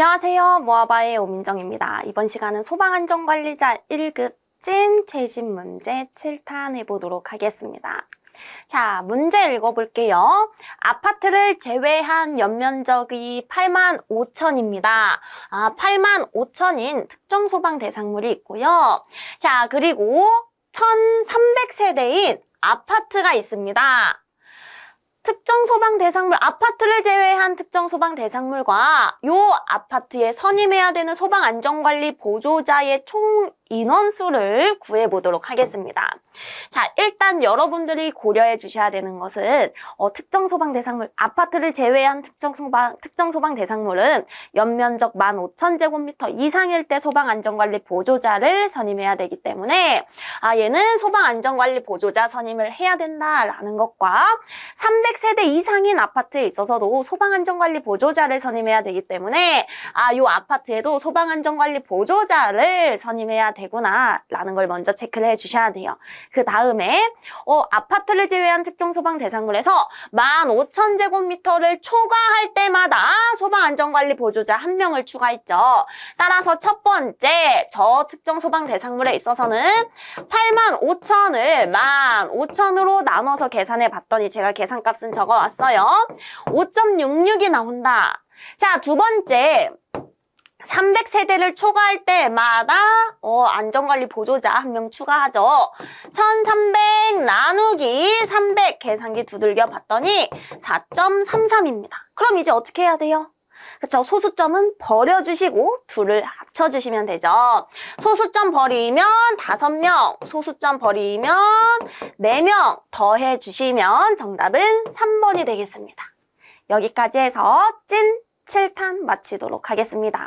안녕하세요. 모아바의 오민정입니다. 이번 시간은 소방안전관리자 1급 찐 최신 문제 7탄 해보도록 하겠습니다. 자, 문제 읽어볼게요. 아파트를 제외한 연면적이 8만 5천입니다. 아, 8만 5천인 특정 소방 대상물이 있고요. 자, 그리고 1,300세대인 아파트가 있습니다. 특정 소방 대상물, 아파트를 제외한 특정 소방 대상물과 요 아파트에 선임해야 되는 소방 안전관리 보조자의 총 인원수를 구해보도록 하겠습니다. 자, 일단 여러분들이 고려해 주셔야 되는 것은 어, 특정 소방 대상물, 아파트를 제외한 특정 소방, 특정 소방 대상물은 연면적 15,000제곱미터 이상일 때 소방 안전관리 보조자를 선임해야 되기 때문에 아, 얘는 소방 안전관리 보조자 선임을 해야 된다라는 것과 300세대 이상인 아파트에 있어서도 소방 안전관리 보조자를 선임해야 되기 때문에 아, 요 아파트에도 소방 안전관리 보조자를 선임해야 되구나 라는 걸 먼저 체크를 해 주셔야 돼요. 그 다음에 어, 아파트를 제외한 특정 소방 대상물에서 15,000제곱미터를 초과할 때마다 소방 안전관리 보조자 한 명을 추가했죠. 따라서 첫 번째 저 특정 소방 대상물에 있어서는 85,000을 15,000으로 나눠서 계산해 봤더니 제가 계산값은 적어 왔어요. 5.66이 나온다. 자, 두 번째 300세대를 초과할 때마다 어, 안전관리 보조자 한 명 추가하죠. 1300 나누기 300 계산기 두들겨 봤더니 4.33입니다. 그럼 이제 어떻게 해야 돼요? 그쵸. 소수점은 버려주시고 둘을 합쳐주시면 되죠. 소수점 버리면 5명, 소수점 버리면 4명 더해주시면 정답은 3번이 되겠습니다. 여기까지 해서 찐 7탄 마치도록 하겠습니다.